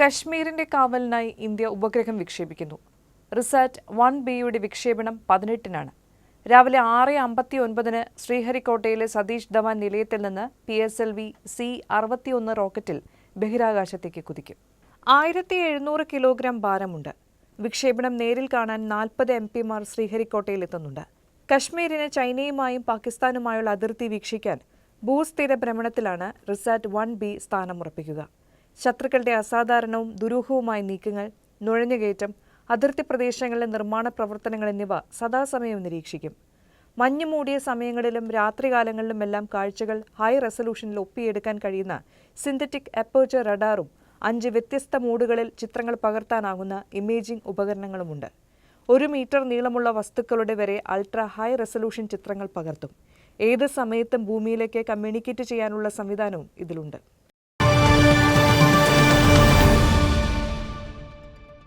കശ്മീരിന്റെ കാവലിനായി ഇന്ത്യ ഉപഗ്രഹം വിക്ഷേപിക്കുന്നു. റിസാറ്റ് വൺ ബിയുടെ വിക്ഷേപണം പതിനെട്ടിനാണ്. രാവിലെ ആറ് അമ്പത്തി ഒൻപതിന് ശ്രീഹരിക്കോട്ടയിലെ സതീഷ് ധവാൻ നിലയത്തിൽ നിന്ന് P S L V C അറുപത്തിയൊന്ന് റോക്കറ്റിൽ ബഹിരാകാശത്തേക്ക് കുതിക്കും. ആയിരത്തി എഴുന്നൂറ് കിലോഗ്രാം ഭാരമുണ്ട്. വിക്ഷേപണം നേരിൽ കാണാൻ നാൽപ്പത് എം പിമാർ ശ്രീഹരിക്കോട്ടയിലെത്തുന്നുണ്ട് കശ്മീരിന് ചൈനയുമായും പാകിസ്ഥാനുമായുള്ള അതിർത്തി വീക്ഷിക്കാൻ ഭൂസ്ഥിര ഭ്രമണത്തിലാണ് റിസാറ്റ് വൺ ബി സ്ഥാനമുറപ്പിക്കുക. ശത്രുക്കളുടെ അസാധാരണവും ദുരൂഹവുമായ നീക്കങ്ങൾ നുഴഞ്ഞുകയറ്റം അതിർത്തി പ്രദേശങ്ങളിലെ നിർമ്മാണ പ്രവർത്തനങ്ങൾ എന്നിവ സദാസമയം നിരീക്ഷിക്കും. മഞ്ഞു മൂടിയ സമയങ്ങളിലും രാത്രികാലങ്ങളിലുമെല്ലാം കാഴ്ചകൾ ഹൈ റെസൊല്യൂഷനിൽ ഒപ്പിയെടുക്കാൻ കഴിയുന്ന സിന്തറ്റിക് അപ്പേർച്ചർ റഡാറും അഞ്ച് വ്യത്യസ്ത മൂടുകളിൽ ചിത്രങ്ങൾ പകർത്താനാകുന്ന ഇമേജിംഗ് ഉപകരണങ്ങളുമുണ്ട്. ഒരു മീറ്റർ നീളമുള്ള വസ്തുക്കളുടെ വരെ അൾട്രാ ഹൈ റെസൊല്യൂഷൻ ചിത്രങ്ങൾ പകർത്തും. ഏത് സമയത്തും ഭൂമിയിലേക്ക് കമ്മ്യൂണിക്കേറ്റ് ചെയ്യാനുള്ള സംവിധാനവും ഇതിലുണ്ട്.